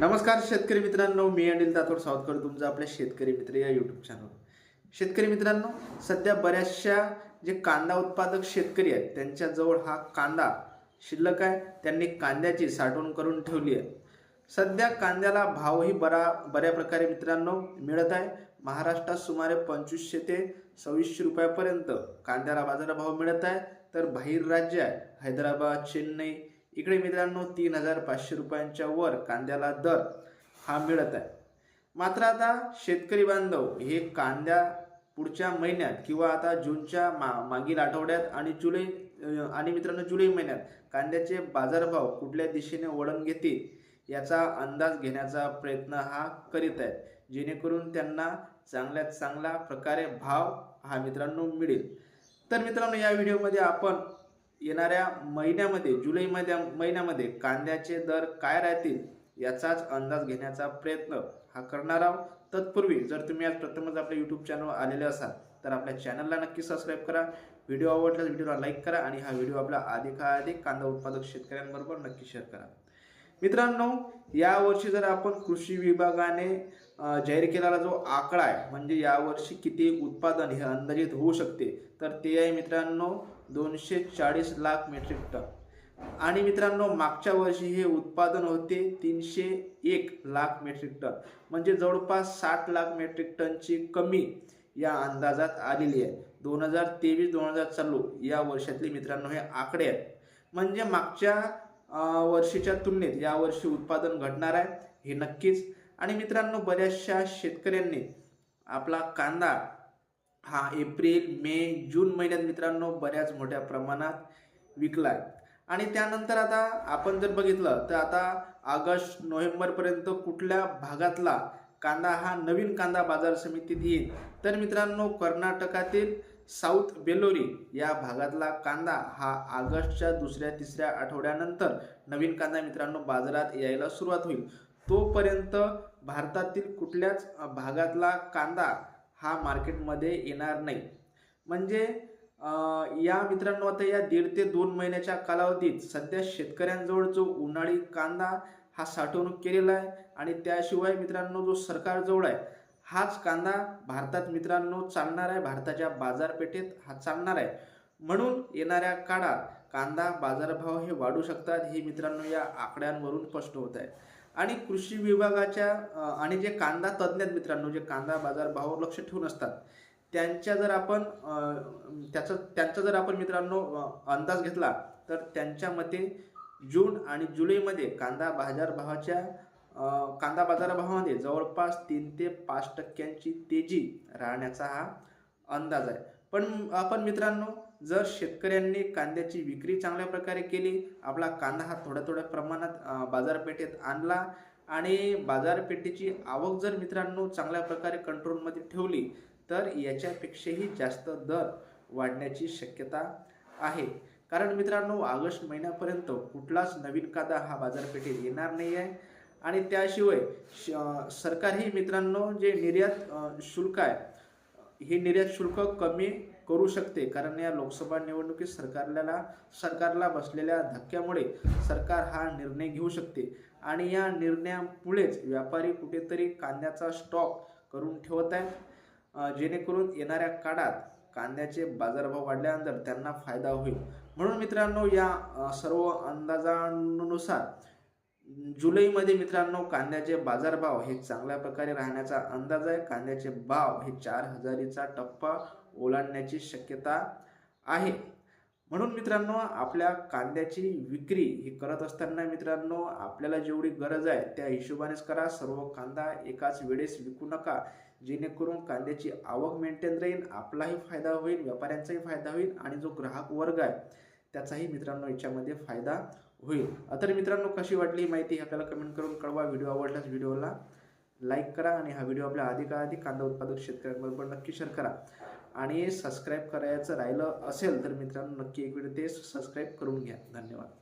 नमस्कार शेतकरी मित्रांनो मी अनिल तातोड सावतकर तुमचं आपल्या शेतकरी मित्र या यूट्यूब चॅनल शेतकरी मित्रांनो सध्या बऱ्याचशा जे कांदा उत्पादक शेतकरी आहेत त्यांच्याजवळ हा कांदा शिल्लक आहे. त्यांनी कांद्याची साठवण करून ठेवली आहे. सध्या कांद्याला भावही बरा बऱ्या प्रकारे मित्रांनो मिळत आहे. महाराष्ट्रात सुमारे पंचवीसशे ते सव्वीसशे रुपयापर्यंत कांद्याला बाजारभाव मिळत आहे. तर बाहेर राज्य आहे हैदराबाद चेन्नई इकडे मित्रांनो तीन हजार पाचशे रुपयांच्या वर कांद्याला दर हा मिळत आहे. मात्र आता शेतकरी बांधव हे कांद्या पुढच्या महिन्यात किंवा आता जूनच्या मा मागील आठवड्यात आणि जुलै आणि मित्रांनो जुलै महिन्यात कांद्याचे बाजारभाव कुठल्या दिशेने वळण घेतील याचा अंदाज घेण्याचा प्रयत्न हा करीत आहे जेणेकरून त्यांना चांगल्यात चांगल्या प्रकारे भाव हा मित्रांनो मिळेल. तर मित्रांनो या व्हिडिओमध्ये आपण येणाऱ्या महिन्यामध्ये जुलै महिन्या महिन्यामध्ये कांद्याचे दर काय राहतील याचाच अंदाज घेण्याचा प्रयत्न हा करणार आहोत. तत्पूर्वी जर तुम्ही आज प्रथमच आपल्या यूट्यूब चॅनल आलेले असाल तर आपल्या चॅनलला नक्की सबस्क्राईब करा. व्हिडिओ आवडल्यास व्हिडिओला लाईक करा आणि हा व्हिडिओ आपला अधिकाधिक कांदा उत्पादक शेतकऱ्यांबरोबर नक्की शेअर करा. मित्रांनो यावर्षी जर आपण कृषी विभागाने जाहीर केलेला जो आकडा आहे म्हणजे यावर्षी किती उत्पादन हे अंदाजित होऊ शकते तर ते आहे मित्रांनो दोनशे चाळीस लाख मेट्रिक टन. आणि मित्रांनो मागच्या वर्षी हे उत्पादन होते तीनशे एक लाख मेट्रिक टन. म्हणजे जवळपास साठ लाख मेट्रिक टनची कमी या अंदाजात आलेली आहे. दोन हजार तेवीस दोन हजार चालू या वर्षातले मित्रांनो हे आकडे आहेत. म्हणजे मागच्या वर्षीच्या तुलनेत यावर्षी उत्पादन घटणार आहे हे नक्कीच. आणि मित्रांनो बऱ्याचशा शेतकऱ्यांनी आपला कांदा हा एप्रिल मे जून महिन्यात मित्रांनो बऱ्याच मोठ्या प्रमाणात विकला आहे आणि त्यानंतर आता आपण जर बघितलं तर आता ऑगस्ट नोव्हेंबरपर्यंत कुठल्या भागातला कांदा हा नवीन कांदा बाजार समितीत येईल? तर मित्रांनो कर्नाटकातील साऊथ बेलोरी या भागातला कांदा हा ऑगस्टच्या दुसऱ्या तिसऱ्या आठवड्यानंतर नवीन कांदा मित्रांनो बाजारात यायला सुरुवात होईल. तोपर्यंत भारतातील कुठल्याच भागातला कांदा हा मार्केटमध्ये येणार नाही. म्हणजे या मित्रांनो आता या दीड ते दोन महिन्याच्या कालावधीत सध्या शेतकऱ्यांजवळ जो उन्हाळी कांदा हा साठवणूक केलेला आहे आणि त्याशिवाय मित्रांनो जो सरकारजवळ आहे हाच कांदा भारतात मित्रांनो चालणार आहे. भारताच्या बाजारपेठेत हा चालणार आहे. म्हणून येणाऱ्या काळात कांदा बाजारभाव हे वाढू शकतात हे मित्रांनो या आकड्यांवरून स्पष्ट होत आहे. आणि कृषी विभागाच्या आणि जे कांदा तज्ज्ञ मित्रांनो जे कांदा बाजार भावावर लक्ष ठेवून असतात त्यांच्या जर आपण त्याचा त्याचं त्यांचा जर आपण मित्रांनो अंदाज घेतला तर त्यांच्या मते जून आणि जुलैमध्ये कांदा बाजारभावाच्या कांदा बाजारभावामध्ये जवळपास तीन ते पाच टक्क्यांची तेजी राहण्याचा हा अंदाज आहे. पण आपण मित्रांनो जर शेतकऱ्यांनी कांद्याची विक्री चांगल्या प्रकारे केली आपला कांदा हा थोड्या थोड्या प्रमाणात बाजारपेठेत आणला आणि बाजारपेठेची आवक जर मित्रांनो चांगल्या प्रकारे कंट्रोलमध्ये ठेवली तर याच्यापेक्षाही जास्त दर वाढण्याची शक्यता आहे. कारण मित्रांनो ऑगस्ट महिन्यापर्यंत कुठलाच नवीन कांदा हा बाजारपेठेत येणार नाही आहे आणि त्याशिवाय श- सरकारही मित्रांनो जे निर्यात शुल्क आहे हे निर्यात शुल्क कमी करू शकते. कारण या लोकसभा निवडणुकीत सरकारला सरकारला बसलेल्या धक्क्यामुळे सरकार हा निर्णय घेऊ शकते. आणि या निर्णयामुळेच व्यापारी कुठेतरी कांद्याचा स्टॉक करून ठेवत आहेत. जेणेकरून येणाऱ्या काळात कांद्याचे बाजारभाव वाढल्यानंतर त्यांना फायदा होईल. म्हणून मित्रांनो या सर्व अंदाजानुसार जुलैमध्ये मित्रांनो कांद्याचे बाजारभाव हे चांगल्या प्रकारे राहण्याचा अंदाज आहे. कांद्याचे भाव हे चार हजारीचा टप्पा ओलांडण्याची शक्यता आहे. म्हणून मित्रांनो आपल्या कांद्याची विक्री ही करत असताना मित्रांनो आपल्याला जेवढी गरज आहे त्या हिशोबानेच करा. सर्व कांदा एकाच वेळेस विकू नका. जेणेकरून कांद्याची आवक मेंटेन राहील आपलाही फायदा होईल व्यापाऱ्यांचाही फायदा होईल आणि जो ग्राहक वर्ग आहे त्याचाही मित्रांनो याच्यामध्ये फायदा होईल. तर मित्रांनो कशी वाटली ही माहिती आपल्याला कमेंट करून कळवा. व्हिडिओ आवडल्यास व्हिडिओला लाईक करा आणि हा व्हिडिओ आपल्या अधिकाधिक कांदा उत्पादक शेतकऱ्यांबरोबर नक्की शेअर करा. आणि सबस्क्राईब करायचं राहिलं असेल तर मित्रांनो नक्की एक व्हिडिओ ते सबस्क्राईब करून घ्या. धन्यवाद.